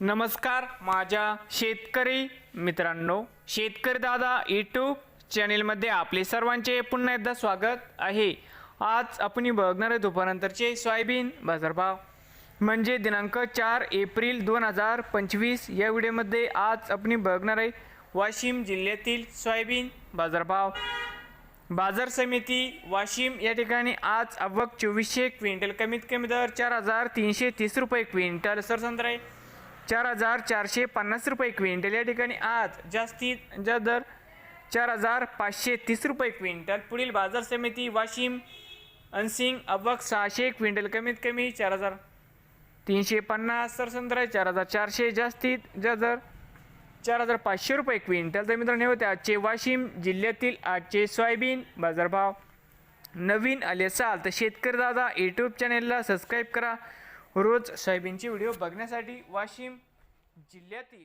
नमस्कार माझ्या शेतकरी मित्रांनो शेतकरी दादा यूट्यूब चॅनेलमध्ये आपले सर्वांचे पुन्हा एकदा स्वागत आहे. आज आपण बघणार आहे दुपारनंतरचे सोयाबीन बाजारभाव. म्हणजे दिनांक चार एप्रिल दोन हजार पंचवीस या व्हिडिओमध्ये आज आपण बघणार आहे वाशिम जिल्ह्यातील सोयाबीन बाजारभाव. बाजार समिती वाशिम या ठिकाणी आज आवक चोवीसशे क्विंटल कमीत कमी दर चार हजार तीनशे तीस रुपये क्विंटल. सरसंत्रा आहे चार हजार चारशे पन्नास रुपये क्विंटल. या ठिकाणी आज जास्तीत जास्त दर चार हजार पाचशे तीस रुपये क्विंटल. पुढील बाजार समिती वाशिम अनसिंग अवक सहाशे क्विंटल कमीत कमी चार हजार तीनशे पन्नास सरसंत्रा आहे चार हजार चारशे जास्तीत जास्त दर चार हजार पाचशे रुपये क्विंटल. तर मित्रांनो होते आजचे वाशिम जिल्ह्यातील आजचे सोयाबीन बाजारभाव. नवीन आले असाल तर शेतकरी दादा यूट्यूब चॅनेलला सबस्क्राईब करा. रोज सोयाबीनचे व्हिडिओ बघण्यासाठी वाशिम जिल्ह्यातील